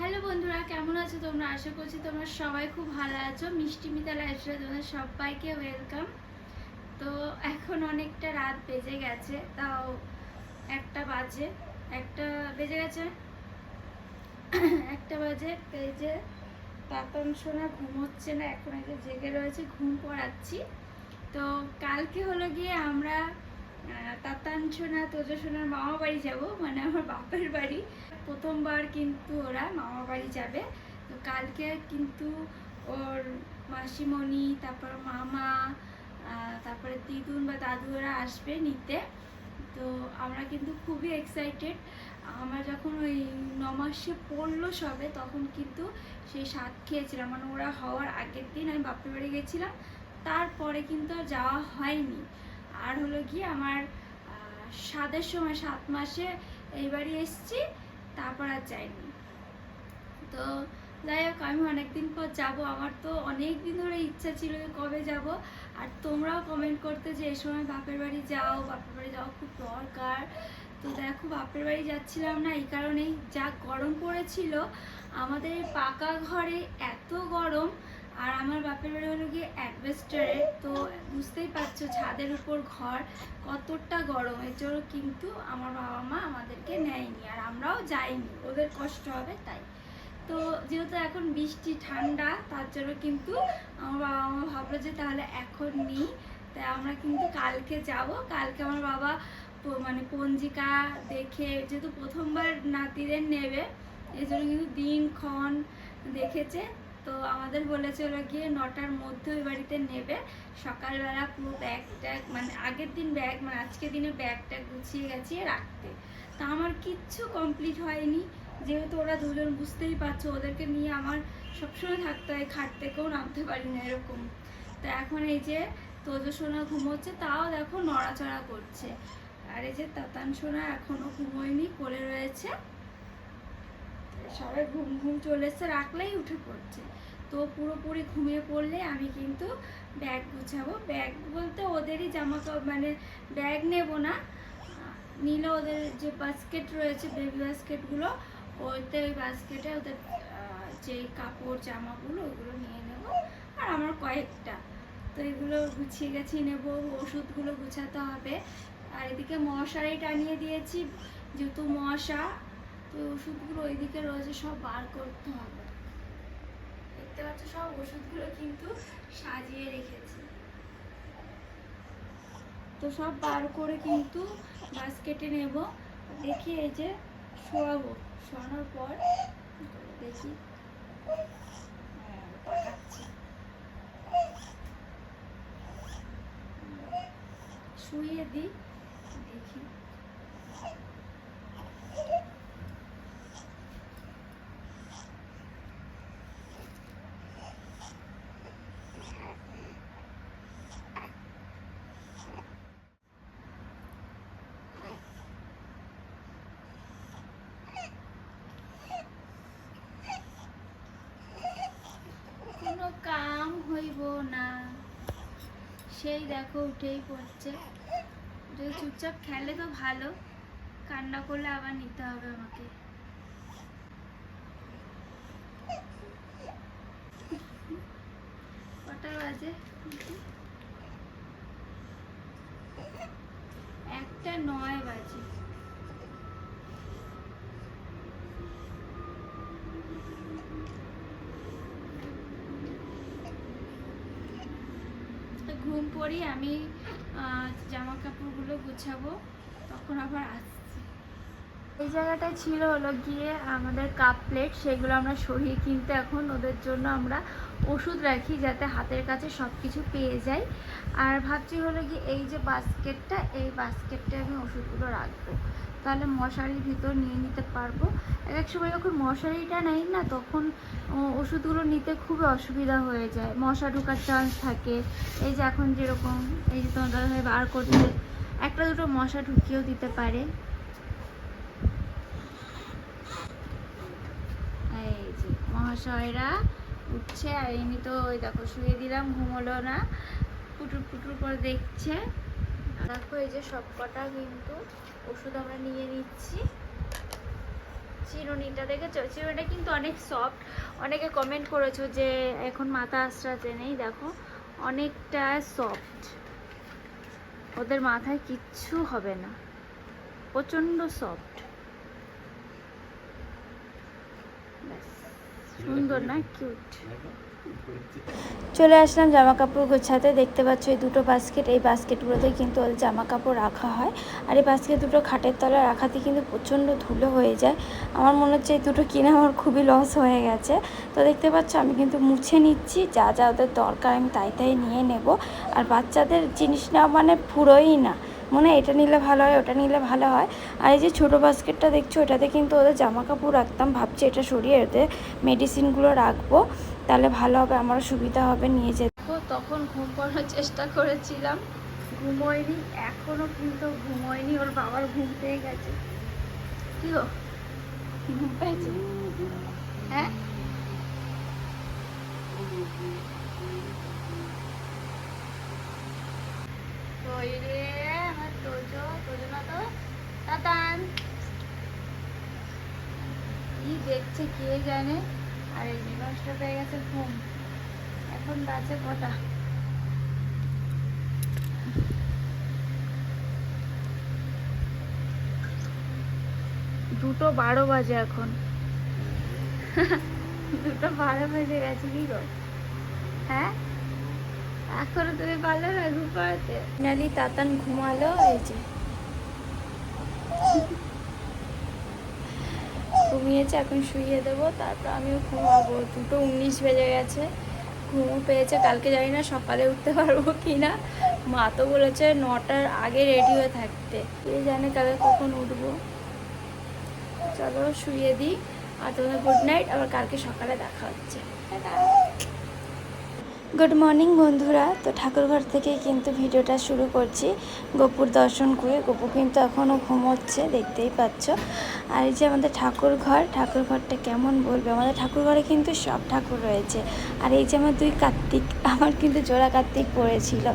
Hello বন্ধুরা, কেমন আছো তোমরা? আশা করছি তোমরা সবাই খুব ভালো আছো। মিষ্টি মিতা লাইফস্টাইল তোমাদের সবাইকে ওয়েলকাম তো এখন অনেকটা রাত বেজে গেছে, তাও একটা বাজে, একটা বেজে গেছে? একটা বাজে তো এই যে তাতন সোনা ঘুমোচ্ছে না, এখন যে জেগে রয়েছে, ঘুম পড়াচ্ছি। তো কালকে হলো গিয়ে আমরা আহ, তাতান সোনা তোজো মামা বাড়ি যাব মানে আমার বাপের বাড়ি। প্রথমবার কিন্তু ওরা মামা বাড়ি যাবে। তো কালকে কিন্তু ওর মাসিমণি তারপর মামা তারপরে দিদুন বা দাদু ওরা আসবে নিতে। তো আমরা কিন্তু খুবই এক্সাইটেড আমরা যখন ওই ন মাসে পড়ল সবে তখন কিন্তু সেই স্বাদ খেয়েছিলাম। মানে ওরা হওয়ার আগের দিন আমি বাপের বাড়ি গেছিলাম তারপরে কিন্তু আর যাওয়া হয়নি। আর হলো গিয়ে আমার সাতের সময় সাত মাসে এই বাড়ি এসছি, তারপর আর যাইনি। তো যাই হোক, আমি অনেকদিন পর যাব, আমার তো অনেক দিন ধরে ইচ্ছা ছিল কবে যাব, আর তোমরাও কমেন্ট করতে যে এই সময় বাপের বাড়ি যাও, বাপের বাড়ি যাওয়া খুব দরকার। তো দেখো, বাপের বাড়ি যাচ্ছিলাম না, এই কারণেই যা গরম পড়েছিল, আমাদের পাকা ঘরে এত গরম আর আমার বাপের বাড়ি হলো গিয়ে অ্যাডভেস্টারের তো বুঝতেই পারছ ছাদের উপর ঘর কতটা গরম। এর জন্য কিন্তু আমার বাবা মা আমাদেরকে নেয়নি আর আমরাও যাইনি, ওদের কষ্ট হবে তাই। তো যেহেতু এখন বৃষ্টি, ঠান্ডা, তার জন্য কিন্তু আমার বাবা মা ভাবলো যে তাহলে এখন নিই, তাই আমরা কিন্তু কালকে যাব। কালকে আমার বাবা মানে পঞ্জিকা দেখে, যেহেতু প্রথমবার নাতিদের নেবে এই জন্য কিন্তু দিনক্ষণ দেখেছে। তো আমাদের বলেছে ওরা গিয়ে নটার মধ্যে ওই বাড়িতে নেবে। সকালবেলা পুরো ব্যাগ ট্যাগ মানে আগের দিন ব্যাগ মানে আজকের দিনে ব্যাগ ট্যাগ গুছিয়ে গেছিয়ে রাখতে। তা আমার কিচ্ছু কমপ্লিট হয়নি। যেহেতু ওরা দুজন বুঝতেই পারছ, ওদেরকে নিয়ে আমার সবসময় থাকতে হয়, খাট থেকেও নামতে পারি না এরকম। তো এখন এই যে তোজো সোনা ঘুমোচ্ছে, তাও দেখো নড়াচড়া করছে। আর এই যে তাতান সোনা এখনও ঘুমোয়নি, কোলে রয়েছে। সবাই ঘুম ঘুম চলে এসছে, রাখলেই উঠে পড়ছে। তো পুরোপুরি ঘুমিয়ে পড়লে আমি কিন্তু ব্যাগ গুছাবো। ব্যাগ বলতে ওদেরই জামা মানে ব্যাগ নেব না। নিলে ওদের যে বাস্কেট রয়েছে বেবি বাস্কেটগুলো ওইতে ওই বাস্কেটে ওদের যে কাপড়, জামাগুলো ওগুলো নিয়ে নেব। আর আমার কয়েকটা। তো এগুলো গুছিয়ে গেছিয়ে নেব, ওষুধগুলো গুছাতে হবে। আর এদিকে মশারি টানিয়ে দিয়েছি, যেহেতু মশা, তো ওষুধগুলো ওইদিকে রয়েছে, সব বার করতে হবে। দেখতে পাচ্ছ, সব ওষুধগুলো কিন্তু সাজিয়ে রেখেছি। তো সব বার করে কিন্তু বাস্কেটে নেব। দেখি এই যে শোয়াবো। শোয়ানোর পর দেখি। হ্যাঁ। শুইয়ে দিই দেখি কোনো কাম হইব না। সেই দেখো উঠেই পড়ছে। যদি চুপচাপ খেলে তো ভালো, কান্না করলে আবার নিতে হবে আমাকে। কটা বাজে? একটা নয় বাজে তো ঘুম পড়ি আমি জামা কাপড়গুলো গুছাবো, তখন আবার আসছি। এই জায়গাটা ছিল হলো গিয়ে আমাদের কাপ প্লেট, সেগুলো আমরা সরিয়ে কিনতে এখন ওদের জন্য আমরা ওষুধ রাখি যাতে হাতের কাছে সব কিছু পেয়ে যাই। আর ভাবছি হলো কি এই যে বাস্কেটটা, এই বাস্কেটটা আমি ওষুধগুলো রাখব। তাহলে মশারির ভিতর নিয়ে নিতে পারব। এক এক সময় যখন মশারিটা নেই না, তখন ওষুধগুলো নিতে খুবই অসুবিধা হয়ে যায়। মশা ঢোকার চান্স থাকে। এই যে এখন যেরকম, এই যে তোমার দাদাভাই বার করছে একটা দুটো মশা ঢুকিয়েও দিতে পারে। এই যে মহাশয়রা উঠছে আর এমনি তো ওই দেখো শুয়ে দিলাম, ঘুমোলো না। পুটুর পুটুর করে দেখছে। দেখো এই যে সব কটা কিন্তু ওষুধ আমরা নিয়ে নিচ্ছি। চিরুনিটা দেখেছ? চিরুনিটা কিন্তু অনেক সফট অনেকে কমেন্ট করেছ যে এখন মাথা আশ্রাতে নেই। দেখো, অনেকটা সফট ওদের মাথায় কিচ্ছু হবে না। প্রচণ্ড সফট চলে আসলাম জামা কাপড় গোছাতে। দেখতে পাচ্ছ এই দুটো বাস্কেট এই বাস্কেটগুলোতে কিন্তু ওদের জামা কাপড় রাখা হয়। আর এই বাস্কেট দুটো খাটের তলায় রাখাতে কিন্তু প্রচণ্ড ধুলো হয়ে যায়। আমার মনে হচ্ছে এই দুটো কিনে আমার খুবই লস হয়ে গেছে। তো দেখতে পাচ্ছ আমি কিন্তু মুছে নিচ্ছি। যা যা ওদের দরকার আমি তাই তাই নিয়ে নেব। আর বাচ্চাদের জিনিস নেওয়া মানে পুরোই না। মনে এটা নিলে ভালো হয়, ওটা নিলে ভালো হয়। আর এই যে ছোটো বাস্কেটটা দেখছ ওটাতে কিন্তু ওদের জামা কাপড় রাখতাম, ভাবছি এটা সরিয়ে এতে মেডিসিনগুলো রাখব, তাহলে ভালো হবে, আমারও সুবিধা হবে নিয়ে যেতে। তখন ঘুম পড়ার চেষ্টা করেছিলাম, ঘুমোয়নি এখনও কিন্তু ঘুমোয়নি, ওর বাবার ঘুম পেয়ে গেছে। কি গো? ঘুম পেয়েছে হ্যাঁ কই রে আমার তোজো তোজো না তো তাতান কি দেখছে কে জানে। আর এই নিবাসটা পেয়ে গেছে ঘুম। এখন বাজে কটা? দুটো বারো বাজে এখন। দুটো বারো বেজে গেছে কি গো হ্যাঁ? এখনও তুমি পারলে না ঘুম পাড়াতে নালি তাতান ঘুমালো এই যে। ঘুমিয়েছে, এখন শুইয়ে দেবো। তারপর আমিও ঘুমাবো। দুটো উনিশ বেজে গেছে। ঘুমও পেয়েছে, কালকে জানি না সকালে উঠতে পারব কি না মা তো বলেছে নটার আগে রেডি হয়ে থাকতে। কে জানে কালকে কখন উঠবো। চলো শুয়ে দিই। আর তোমাদের গুড নাইট আবার কালকে সকালে দেখা হচ্ছে। গুড মর্নিং বন্ধুরা। তো ঠাকুরঘর থেকে কিন্তু ভিডিওটা শুরু করছি। গোপুর দর্শন করে। গোপু কিন্তু এখনও ঘুমোচ্ছে, দেখতেই পাচ্ছ। আর এই যে আমাদের ঠাকুর ঘর ঠাকুর ঘরটা কেমন বলবে? আমাদের ঠাকুর ঘরে কিন্তু সব ঠাকুর রয়েছে। আর এই যে আমার দুই কার্তিক, আমার কিন্তু জোড়া কার্তিক পড়েছিল।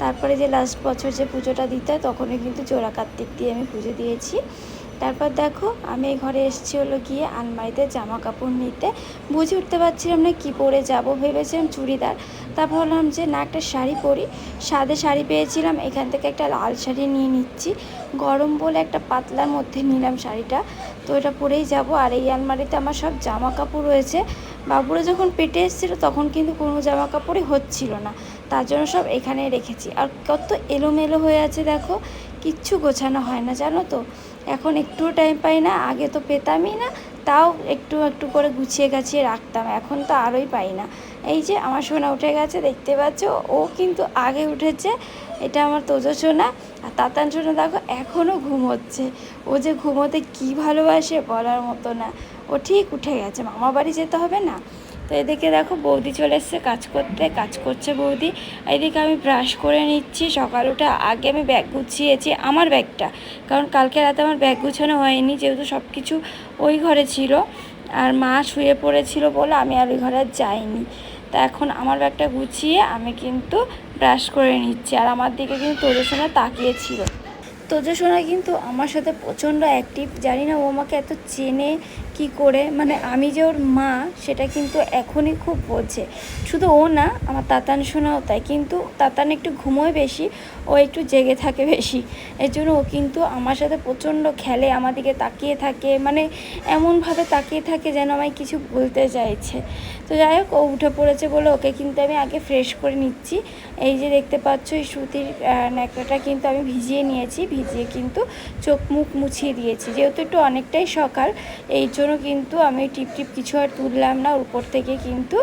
তারপরে যে লাস্ট বছর যে পুজোটা দিতে তখনই কিন্তু জোড়া কার্তিক দিয়ে আমি পুজো দিয়েছি। তারপর দেখো, আমি এই ঘরে এসেছি হলো গিয়ে আলমারিতে জামা কাপড় নিতে। বুঝে উঠতে পারছিলাম না কী পরে যাব, ভেবেছিলাম চুড়িদার। তারপর ভাবলাম যে না, একটা শাড়ি পরি। সাদে শাড়ি পেয়েছিলাম, এখান থেকে একটা লাল শাড়ি নিয়ে নিচ্ছি। গরম বলে একটা পাতলার মধ্যে নিলাম শাড়িটা। তো এটা পরেই যাব। আর এই আলমারিতে আমার সব জামা কাপড় রয়েছে। বাবুরা যখন পেটে এসেছিল, তখন কিন্তু কোনো জামা কাপড়ই হচ্ছিল না। তার জন্য সব এখানে রেখেছি। আর কত এলোমেলো হয়ে আছে দেখো। কিচ্ছু গোছানো হয় না, জানো তো? এখন একটুও টাইম পাই না, আগে তো পেতামই না, তাও একটু একটু করে গুছিয়ে গাছিয়ে রাখতাম, এখন তো আরোই পাই না। এই যে আমার সোনা উঠে গেছে, দেখতে পাচ্ছ? ও কিন্তু আগে উঠেছে, এটা আমার তোজো সোনা, আর তাতান সোনা দেখো এখনও ঘুমোচ্ছে। ও যে ঘুমোতে কী ভালোবাসে বলার মতো না। ও ঠিক উঠে গেছে মামা বাড়ি যেতে হবে না? তো এদিকে দেখো বৌদি চলে এসছে কাজ করতে, কাজ করছে বৌদি। এদিকে আমি ব্রাশ করে নিচ্ছি। সকাল উঠে আগে আমি ব্যাগ গুছিয়েছি, আমার ব্যাগটা। কারণ কালকে রাতে আমার ব্যাগ গুছানো হয়নি, যেহেতু সব কিছু ওই ঘরে ছিল। আর মা শুয়ে পড়েছিল বলে আমি আর ওই ঘরে যাইনি। তা এখন আমার ব্যাগটা গুছিয়ে আমি কিন্তু ব্রাশ করে নিচ্ছি। আর আমার দিকে কিন্তু তোদের সময় তাকিয়েছিল। তোজো সোনা কিন্তু আমার সাথে প্রচণ্ড অ্যাক্টিভ জানি না ও আমাকে এত চেনে কি করে? মানে আমি যে ওর মা, সেটা কিন্তু এখনই খুব বোঝে শুধু ও না, আমার তাতান শোনাও তাই, কিন্তু তাতান একটু ঘুমোয় বেশি, ও একটু জেগে থাকে বেশি। এর জন্য ও কিন্তু আমার সাথে প্রচণ্ড খেলে, আমার দিকে তাকিয়ে থাকে। মানে এমনভাবে তাকিয়ে থাকে যেন আমায় কিছু বলতে চাইছে। তো যাই হোক, ও উঠে পড়েছে বলে ওকে কিন্তু আমি আগে ফ্রেশ করে নিচ্ছি। এই যে দেখতে পাচ্ছ, এই সুতির ন্যাকড়াটা কিন্তু আমি ভিজিয়ে নিয়েছি, ভিজিয়ে কিন্তু চোখ মুখ মুছিয়ে দিয়েছি। যেহেতু একটু অনেকটাই সকাল, এই জন্য কিন্তু আমি টিপ টিপ কিছু আর তুললাম না, উপর থেকে কিন্তু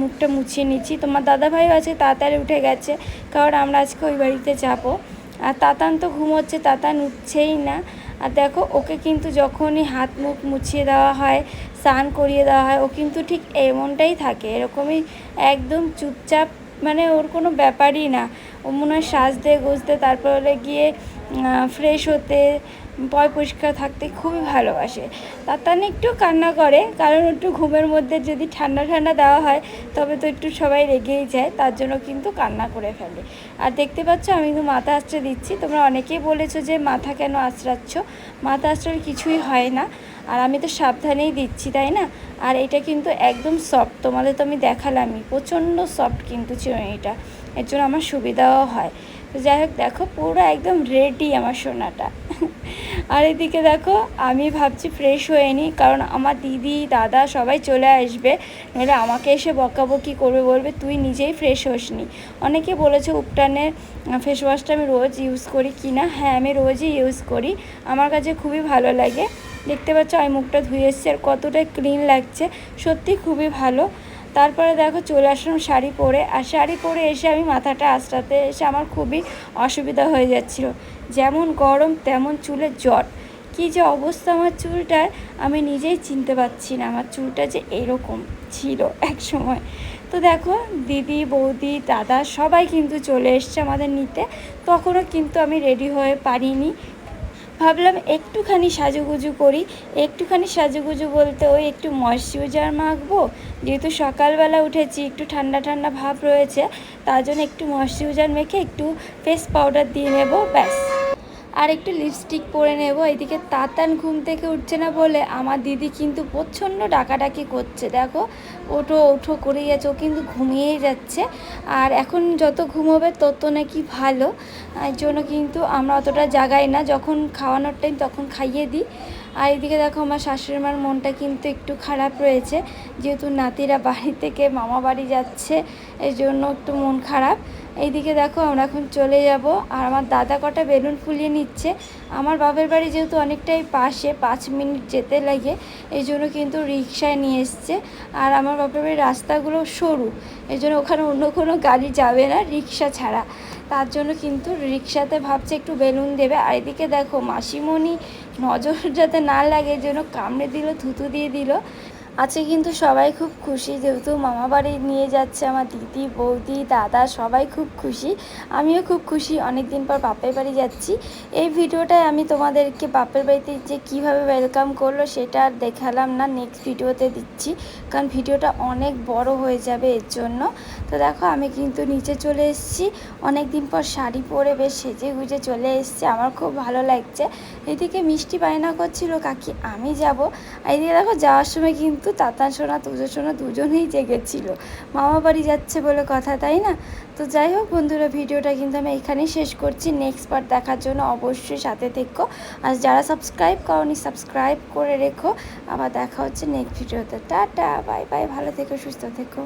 মুখটা মুছিয়ে নিচ্ছি। তোমার দাদাভাইও আছে, তাড়াতাড়ি উঠে গেছে, কারণ আমরা আজকে ওই বাড়িতে যাব। আর তাতান তো ঘুমোচ্ছে, তাতান উঠছেই না। আর দেখো, ওকে কিন্তু যখনই হাত মুখ মুছিয়ে দেওয়া হয় স্নান করিয়ে দেওয়া হয়। ও কিন্তু ঠিক এমনটাই থাকে, এরকমই একদম চুপচাপ মানে ওর কোনো ব্যাপারই না। ও মনে হয় সাজতে গুজতে তারপরে গিয়ে ফ্রেশ হতে, পয় পরিষ্কার থাকতে খুবই ভালোবাসে। তাতান একটু কান্না করে, কারণ একটু ঘুমের মধ্যে যদি ঠান্ডা ঠান্ডা দেওয়া হয়, তবে তো একটু সবাই রেগেই যায়, তার জন্য কিন্তু কান্না করে ফেলে। আর দেখতে পাচ্ছ, আমি কিন্তু মাথা আশ্রয় দিচ্ছি। তোমরা অনেকেই বলেছ যে, মাথা কেন আশ্রাচ্ছ মাথা আশ্রয় কিছুই হয় না। আর আমি তো সাবধানেই দিচ্ছি, তাই না? আর এটা কিন্তু একদম সফট তোমাদের তো আমি দেখালামই। প্রচণ্ড সফট কিন্তু চিরুনিটা এর জন্য আমার সুবিধাও হয়। তো যাই হোক, দেখো, পুরো একদম রেডি আমার সোনাটা। আর এদিকে দেখো, আমি ভাবছি ফ্রেশ হয়ে নিই, কারণ আমার দিদি, দাদা সবাই চলে আসবে। নইলে আমাকে এসে বকাবকি করবে, বলবে, তুই নিজেই ফ্রেশ হোসনি অনেকে বলেছে উপটানের ফেস ওয়াশটা আমি রোজ ইউজ করি কি না? হ্যাঁ আমি রোজই ইউজ করি। আমার কাছে খুবই ভালো লাগে। দেখতে পাচ্ছ, আমি মুখটা ধুয়ে এসেছি আর কতটা ক্লিন লাগছে। সত্যি খুবই ভালো। তারপরে দেখো, চলে আসলাম শাড়ি পরে। আর শাড়ি পরে এসে আমি মাথাটা আঁচড়াতে এসে আমার খুবই অসুবিধা হয়ে যাচ্ছিল। যেমন গরম, তেমন চুলের জট। কী যে অবস্থা আমার চুলটার, আমি নিজেই চিনতে পারছি না। আমার চুলটা যে এরকম ছিল এক সময়। তো দেখো, দিদি, বৌদি, দাদা সবাই কিন্তু চলে এসছে আমাদের নিতে। তখনও কিন্তু আমি রেডি হয়ে পারিনি। ভাবলাম একটুখানি সাজুগুজু করি। একটুখানি সাজুগুজু বলতে ওই একটু ময়শ্চারাইজার মাখবো। যেহেতু সকালবেলা উঠেছি, একটু ঠান্ডা ঠান্ডা ভাব রয়েছে, তার জন্য একটু ময়শ্চারাইজার মেখে একটু ফেস পাউডার দিয়ে নেব, ব্যাস। আর একটু লিপস্টিক পরে নেব। এদিকে তাতান ঘুম থেকে উঠছে না বলে আমার দিদি কিন্তু প্রচণ্ড ডাকাডাকি করছে। দেখো, ওঠো ওঠো করে যাচ্ছে ও কিন্তু ঘুমিয়েই যাচ্ছে। আর এখন যত ঘুমোবে তত নাকি ভালো। এর জন্য কিন্তু আমরা অতটা জাগাই না। যখন খাওয়ানোর টাইম তখন খাইয়ে দিই। আর এদিকে দেখো, আমার শাশুড়ি মার মনটা কিন্তু একটু খারাপ রয়েছে। যেহেতু নাতিরা বাড়ি থেকে মামা বাড়ি যাচ্ছে এই জন্য একটু মন খারাপ। এইদিকে দেখো, আমরা এখন চলে যাব। আর আমার দাদা কটা বেলুন ফুলিয়ে নিচ্ছে। আমার বাপের বাড়ি যেহেতু অনেকটাই পাশে, পাঁচ মিনিট যেতে লাগে, এই জন্য কিন্তু রিক্সায় নিয়ে এসছে। আর আমার বাপের বাড়ির রাস্তাগুলো সরু, এই জন্য ওখানে অন্য কোনো গাড়ি যাবে না, রিক্সা ছাড়া। তার জন্য কিন্তু রিক্সাতে ভাবছে একটু বেলুন দেবে। আর এদিকে দেখো, মাসিমণি নজর যাতে না লাগে জন্য কামড়ে দিল থুতু দিয়ে দিল। আজকে কিন্তু সবাই খুব খুশি যেহেতু মামা বাড়ি নিয়ে যাচ্ছে আমার দিদি, বৌদি, দাদা, সবাই খুব খুশি। আমিও খুব খুশি অনেক দিন পর বাপের বাড়ি যাচ্ছি। এই ভিডিওটায় আমি তোমাদেরকে বাপের বাড়িতে যে কীভাবে ওয়েলকাম করল সেটা আর দেখালাম না নেক্সট ভিডিওতে দিচ্ছি। কারণ ভিডিওটা অনেক বড় হয়ে যাবে এর জন্য। তো দেখো, আমি কিন্তু নিচে চলে এসেছি। অনেক দিন পর শাড়ি পরে বেশ সেজে গুজে চলে এসেছি। আমার খুব ভালো লাগছে। এদিকে মিষ্টি বায়না করছিল, কাকি, আমি যাব? এদিকে দেখো, যাওয়ার সময় কিন্তু তাতান সোনা, তুজো সোনা দুজনেই জেগেছিল মামা বাড়ি যাচ্ছে বলে কথা, তাই না? তো যাই হোক বন্ধুরা, ভিডিওটা কিন্তু আমি এখানেই শেষ করছি। নেক্সট পার্ট দেখার জন্য অবশ্যই সাথে থেকো। আর যারা সাবস্ক্রাইব করনি সাবস্ক্রাইব করে রেখো। আবার দেখা হচ্ছে নেক্সট ভিডিওতে টাটা বাই বাই ভালো থেকো, সুস্থ থেকো।